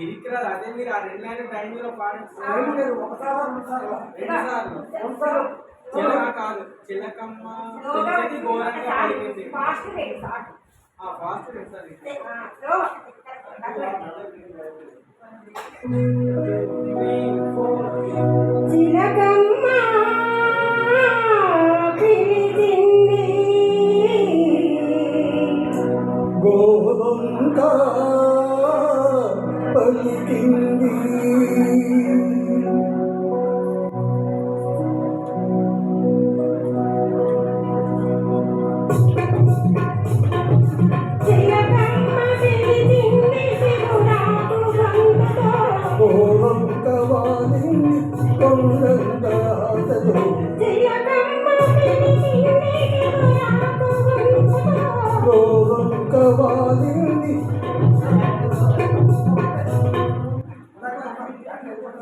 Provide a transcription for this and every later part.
ఇరికిరాదు అదే మీరు ఆ రెండు లైన్ టైంలో పాడండి రెండు సార్లు చిలక కాదు చిలకమ్మ చిలకకి ఘోరంగా పలికింది ఫాస్ట్ సార్ చిలకమ్మ పిలిచింది గోవంక పలికింది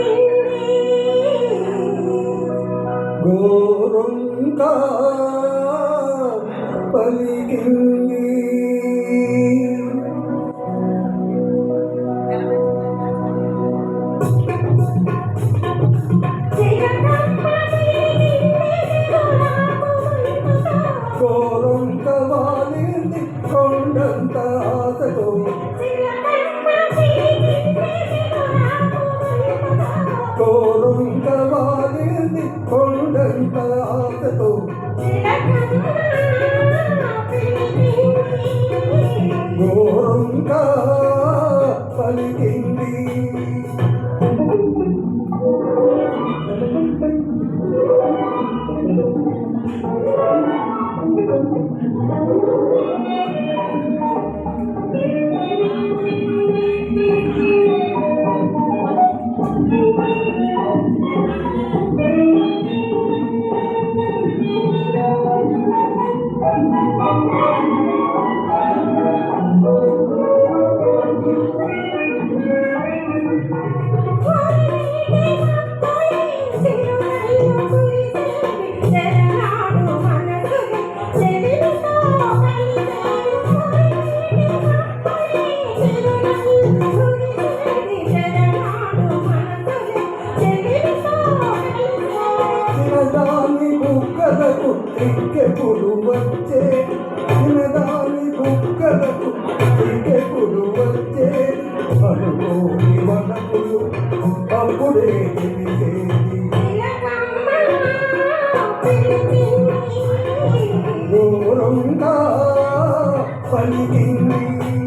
పిలిచింది పలికి బుక్కలకు వచ్చే? తినదాని బుక్కలకు ఎక్కెప్పుడు వచ్చే? అనుకోని వనకులు అప్పుడే తెలిసేది. దూరంగా పలికింది.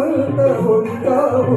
ఉంటావు ఒడిగావు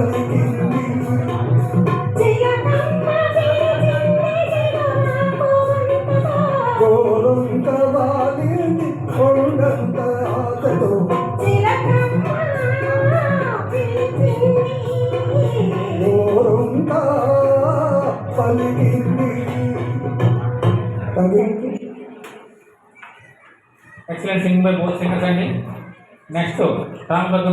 ఎక్సలెంట్ దూరంత వాలింది కొండంత ఆశతో దూరంగా పలికింది తగిలింది